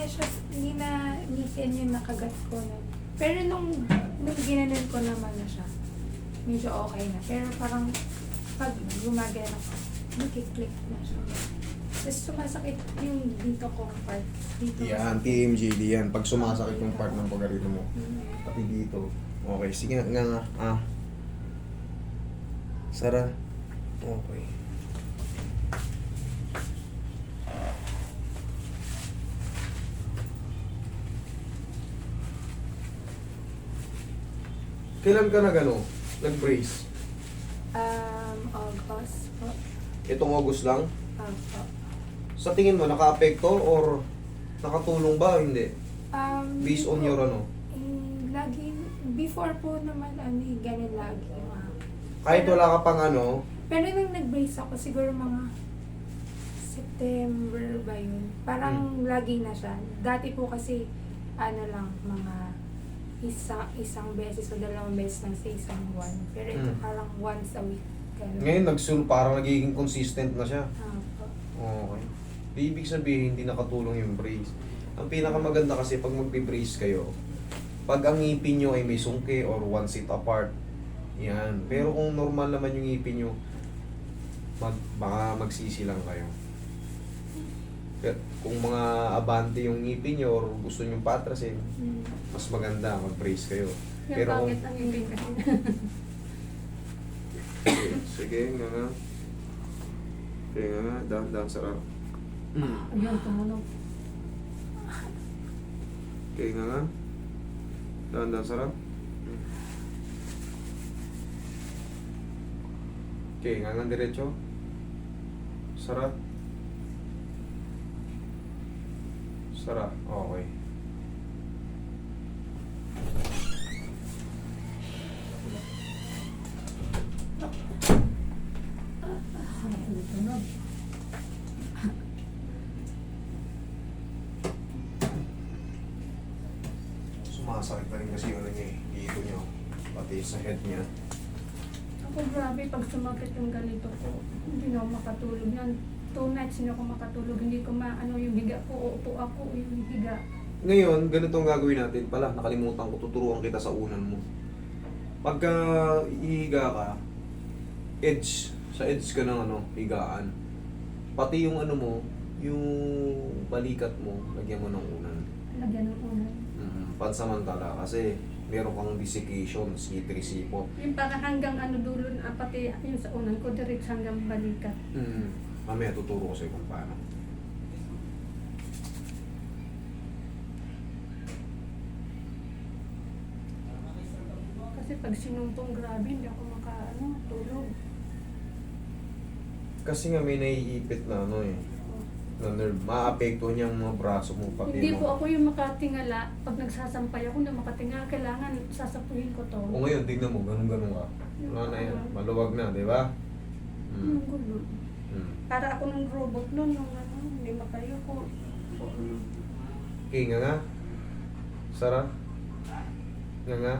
na siya, hindi na ngipin yung nakagat ko na. Pero nung, nung ginanon ko naman na siya, medyo okay na. Pero parang pag gumagana ako, nakiklik na siya. Tapos sumasakit yung dito kong part. Dito Yan, TMJD yan. Pag sumasakit yung part ng pagarito mo. Mm. Pati dito. Okay, sige nga nga. Ah. Sara. Okay. Kailan ka nag ano? Nag-brace? Um, August po. Itong August lang? Opo. Sa tingin mo, naka-apekto or nakatulong ba o hindi? Um, Based on your ano? Eh, lagi, before po naman, ano, eh, ganun lagi. mga Kahit wala ka pang ano, Pero nung nag-brace ako, siguro mga September ba yun? Parang lagi na siya. Dati po kasi, ano lang, mga isa, isang beses o dalawang beses lang sa isang buwan. Pero ito Mm. parang once a week. Ganun. ngayon nagsul parang nagiging consistent na siya. Ah, po. Okay. Di ibig sabihin, hindi nakatulong yung brace. Ang pinakamaganda kasi pag magbe-brace kayo, pag ang ngipin nyo ay may sungke or one seat apart, yan. Pero kung normal naman yung ngipin nyo, mag, baka magsisi lang kayo. Kung mga abante yung ngipin nyo or gusto nyo patrasin, Mm. mas maganda mag-brace kayo. Yung Pero kung... ang ibig kasi. Sige, nga nga. Sige nga nga, dahan-dahan sarap. Ayun, tumunog. Okay nga nga. Dahan-dahan sarap. Okay, nga nga diretso. Sarap. Sarap, okay. Sumasakit na rin kasi yung ano niya eh, dito niya. Pati sa head niya. Ako grabe, pag sumakit yung ganito ko, hindi na ako makatulog. Yan, two nights hindi ako makatulog. Hindi ko maano yung higa ko. Uupo ako, yung higa. Ngayon, ganito ang gagawin natin. Pala, nakalimutan ko, tuturuan kita sa unan mo. Pagka ihiga ka, edge, sa edge ka ng ano, higaan. Pati yung ano mo, yung balikat mo, lagyan mo ng unan. Lagyan ng unan. Mm, pansamantala kasi meron kang desiccation, C3-C4. Yung parang hanggang ano dulo pati yung sa unan ko, direct hanggang balikat. Mm. Mamaya tuturo ko sa'yo kung paano. Kasi pag sinumpong grabe, hindi ako makaano, tulog. Kasi nga may naiipit na ano eh, na nerve. Maapekto niya ang mga braso mo pati Hindi mo. po ako yung makatingala. Pag nagsasampay ako, hindi makatingala. Kailangan sasapuhin ko to. O ngayon, tignan mo, ganun-ganun ka. Wala na yan. Maluwag na, di ba? Ang Mm. gulo. Mm. Para ako ng robot nun, yung ano, hindi makayo ko. Okay, nga nga. Sara. Nga nga.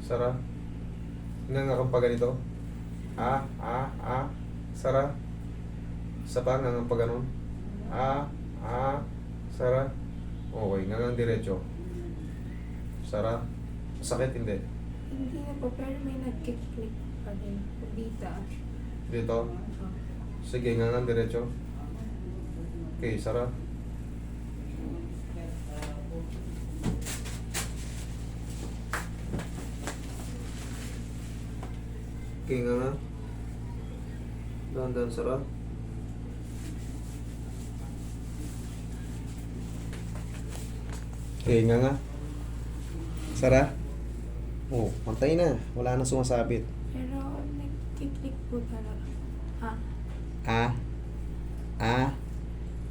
Sara. Nga nga kang pa ganito. Ah, ah, ah. Sara. Isa pa, nga nga pa ganun. Ah, ah. Sara. Okay, nga nga diretso. Sara. Sakit, hindi. Hindi na po, pero may nagkiklik pa din. Dito. Dito. Sige, nga nga diretso. Okay, Sara. Okay nga nga. Dahan-dahan, Sara. Okay nga nga. Sara. Oh, pantay na. Wala nang sumasabit. Pero nagkiklik po talaga. Ah. Ah.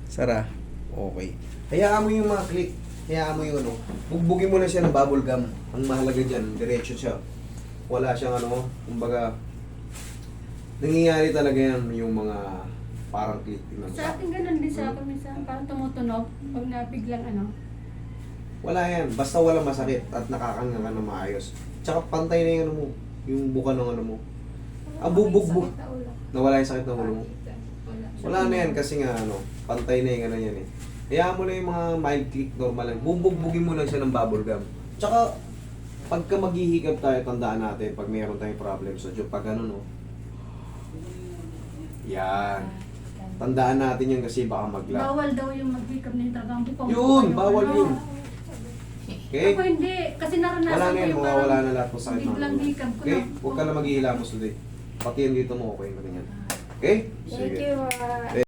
Sara. Okay. Hayaan mo yung mga click. Hayaan mo yung ano. Bugbugin mo na siya ng bubble gum. Ang mahalaga dyan, diretso siya. Wala siyang ano, kumbaga, nangyayari talaga yan yung mga parang click. Sa akin ganun din sa akin minsan, parang tumutunog pag nabiglang ano. Wala yan. Basta wala masakit at nakakanga ka na maayos. Tsaka pantay na yung ano mo. Yung buka ng ano mo. Na ulo. Nawala yung sakit ng ulo mo. Wala. Na yan kasi nga ano, pantay na yung ano yan eh. Hayaan mo lang yung mga mild click, normal lang. Bubugbugin mo lang siya ng bubble gum. Tsaka, pagka maghihikap tayo, tandaan natin, pag mayroon tayong problem sa job, pag ano, no? Yan. Tandaan natin yun kasi baka magla. Bawal daw yung maghikap ng tagang bukong. Yun, bawal yun. Okay? Ako hindi, kasi naranasan Wala na ko yan, yung mawawala na lahat ng sakit ng biglang hikap ko Okay? na- Huwag ka na maghihilamos today. Pati yan dito mo, okay na ganyan. Okay? Thank you. ah.